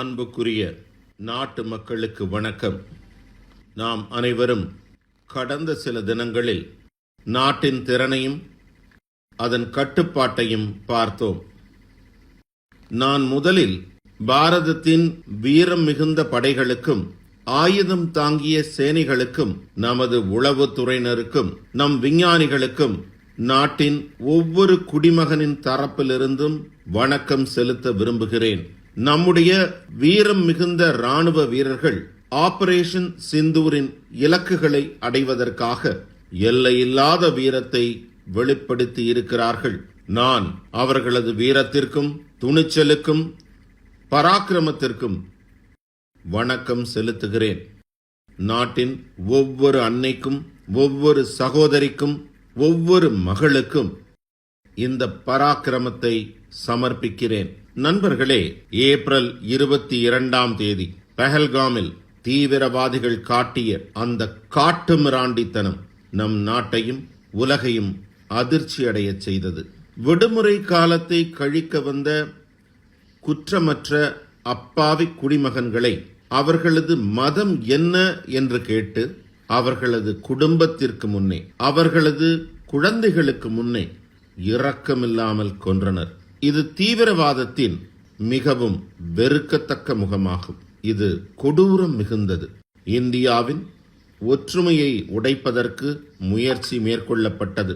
அன்புக்குரிய நாட்டு மக்களுக்கு வணக்கம். நாம் அனைவரும் கடந்த சில தினங்களில் நாட்டின் திறனையும் அதன் கட்டுப்பாட்டையும் பார்த்தோம். நான் முதலில் பாரதத்தின் வீரம் மிகுந்த படைகளுக்கும் ஆயுதம் தாங்கிய சேனைகளுக்கும் நமது உளவுத்துறையினருக்கும் நம் விஞ்ஞானிகளுக்கும் நாட்டின் ஒவ்வொரு குடிமகனின் தரப்பிலிருந்தும் வணக்கம் செலுத்த விரும்புகிறேன். நம்முடைய வீரம் மிகுந்த ராணுவ வீரர்கள் ஆபரேஷன் சிந்தூரின் இலக்குகளை அடைவதற்காக எல்லையில்லாத வீரத்தை வெளிப்படுத்தி இருக்கிறார்கள். நான் அவர்களது வீரத்திற்கும் துணிச்சலுக்கும் பராக்கிரமத்திற்கும் வணக்கம் செலுத்துகிறேன். நாட்டின் ஒவ்வொரு அன்னைக்கும் ஒவ்வொரு சகோதரிக்கும் ஒவ்வொரு மகளுக்கும் இந்த பராக்கிரமத்தை சமர்ப்பிக்கிறேன். நண்பர்களே ஏப்ரல் இருபத்தி இரண்டாம் தேதி பெஹல்காமில் தீவிரவாதிகள் காட்டிய அந்த காட்டு மிராண்டித்தனம் நம் நாட்டையும் உலகையும் அதிர்ச்சியடையச் செய்தது. விடுமுறை காலத்தை கழிக்க வந்த குற்றமற்ற அப்பாவி குடிமகன்களை அவர்களது மதம் என்ன என்று கேட்டு அவர்களது குடும்பத்திற்கு முன்னே அவர்களது குழந்தைகளுக்கு முன்னே இரக்கமில்லாமல் கொன்றனர். இது தீவிரவாதத்தின் மிகவும் வெறுக்கத்தக்க முகமாகும். இது கொடூரம் மிகுந்தது. இந்தியாவின் ஒற்றுமையை உடைப்பதற்கு முயற்சி மேற்கொள்ளப்பட்டது.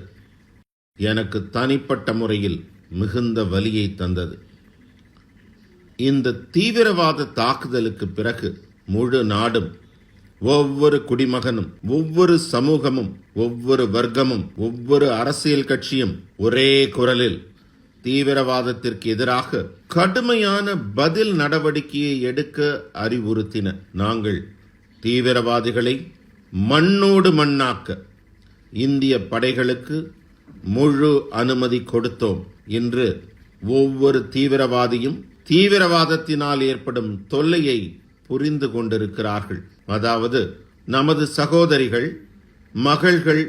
எனக்கு தனிப்பட்ட முறையில் மிகுந்த வலியை தந்தது. இந்த தீவிரவாத தாக்குதலுக்கு பிறகு முழு நாடும் ஒவ்வொரு குடிமகனும் ஒவ்வொரு சமூகமும் ஒவ்வொரு வர்க்கமும் ஒவ்வொரு அரசியல் கட்சியும் ஒரே குரலில் தீவிரவாதத்திற்கு எதிராக கடுமையான பதில் நடவடிக்கையை எடுக்க அறிவுறுத்தின நாங்கள். தீவிரவாதிகளை மண்ணோடு மண்ணாக்க இந்திய படைகளுக்கு முழு அனுமதி கொடுத்தோம் என்று ஒவ்வொரு தீவிரவாதியும் தீவிரவாதத்தினால் ஏற்படும் தொல்லையை புரிந்து கொண்டிருக்கிறார்கள். அதாவது நமது சகோதரிகள் மகள்கள்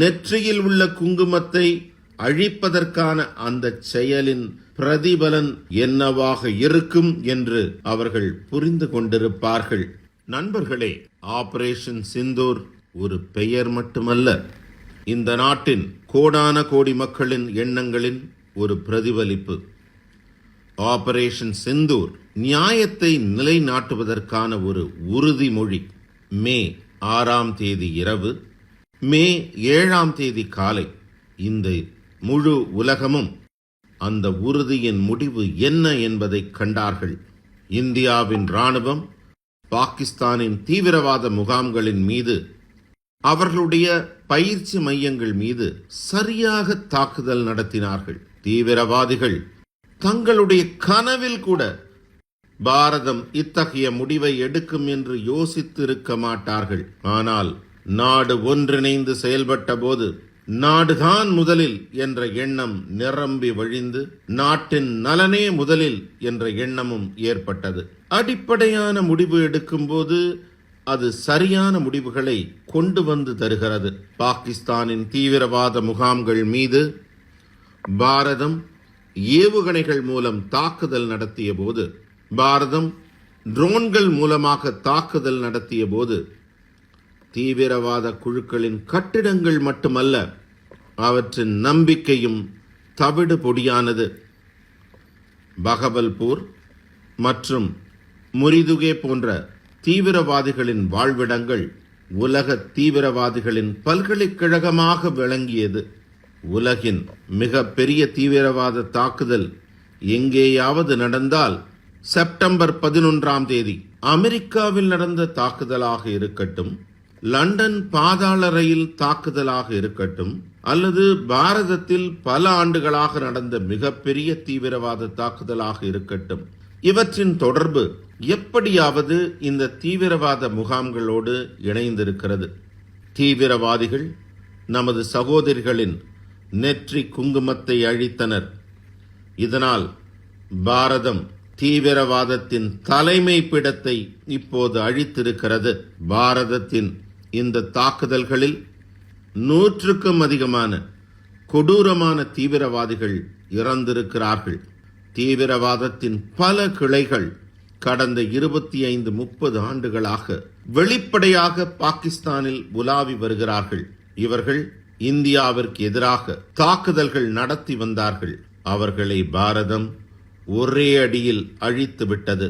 நெற்றியில் உள்ள குங்குமத்தை அழிப்பதற்கான அந்த செயலின் பிரதிபலன் என்னவாக இருக்கும் என்று அவர்கள் புரிந்து கொண்டிருப்பார்கள். நண்பர்களே ஆபரேஷன் சிந்தூர் ஒரு பெயர் மட்டுமல்ல. இந்த நாட்டின் கோடான கோடி மக்களின் எண்ணங்களின் ஒரு பிரதிபலிப்பு. ஆபரேஷன் செந்தூர் நியாயத்தை நிலைநாட்டுவதற்கான ஒரு உறுதிமொழி மே ஆறாம் தேதி இரவு மே ஏழாம் தேதி காலை இந்த முழு உலகமும் அந்த உறுதியின் முடிவு என்ன என்பதை கண்டார்கள். இந்தியாவின் ராணுவம் பாகிஸ்தானின் தீவிரவாத முகாம்களின் மீது அவர்களுடைய பயிற்சி மையங்கள் மீது சரியாக தாக்குதல் நடத்தினார்கள். தீவிரவாதிகள் தங்களுடைய கனவில் கூட பாரதம் இத்தகைய முடிவை எடுக்கும் என்று யோசித்திருக்க மாட்டார்கள். ஆனால் நாடு ஒன்றிணைந்து செயல்பட்ட போது நாடுதான் முதலில் என்ற எண்ணம் நிரம்பி வழிந்து நாட்டின் நலனே முதலில் என்ற எண்ணமும் ஏற்பட்டது. அடிப்படையான முடிவு எடுக்கும்போது அது சரியான முடிவுகளை கொண்டு வந்து தருகிறது. பாகிஸ்தானின் தீவிரவாத முகாம்கள் மீது பாரதம் ஏவுகணைகள் மூலம் தாக்குதல் நடத்திய போது பாரதம் ட்ரோன்கள் மூலமாக தாக்குதல் நடத்திய போது தீவிரவாத குழுக்களின் கட்டிடங்கள் மட்டுமல்ல அவற்றின் நம்பிக்கையும் தவிடு பொடியானது பகவல்பூர் மற்றும் முரிதுகே போன்ற தீவிரவாதிகளின் வாழ்விடங்கள் உலக தீவிரவாதிகளின் பல்கலைக்கழகமாக விளங்கியது. உலகின் மிக பெரிய தீவிரவாத தாக்குதல் எங்கேயாவது நடந்தால் செப்டம்பர் பதினொன்றாம் தேதி அமெரிக்காவில் நடந்த தாக்குதலாக இருக்கட்டும் லண்டன் பாதாள ரயில் தாக்குதலாக இருக்கட்டும் அல்லது பாரதத்தில் பல ஆண்டுகளாக நடந்த மிகப்பெரிய தீவிரவாத தாக்குதலாக இருக்கட்டும் இவற்றின் தொடர்பு எப்படியாவது இந்த தீவிரவாத முகாம்களோடு இணைந்திருக்கிறது. தீவிரவாதிகள் நமது சகோதரிகளின் நெற்றி குங்குமத்தை அழித்தனர். இதனால் பாரதம் தீவிரவாதத்தின் தலைமை பிடத்தை இப்போது அழித்திருக்கிறது. பாரதத்தின் இந்த தாக்குதல்களில் நூற்றுக்கும் அதிகமான கொடூரமான தீவிரவாதிகள் இறந்திருக்கிறார்கள். தீவிரவாதத்தின் பல கிளைகள் கடந்த இருபத்தி ஐந்து முப்பது ஆண்டுகளாக வெளிப்படையாக பாகிஸ்தானில் உலாவி வருகிறார்கள். இவர்கள் இந்தியாவிற்கு எதிராக தாக்குதல்கள் நடத்தி வந்தார்கள். அவர்களை பாரதம் ஒரே அடியில் அழித்து விட்டது.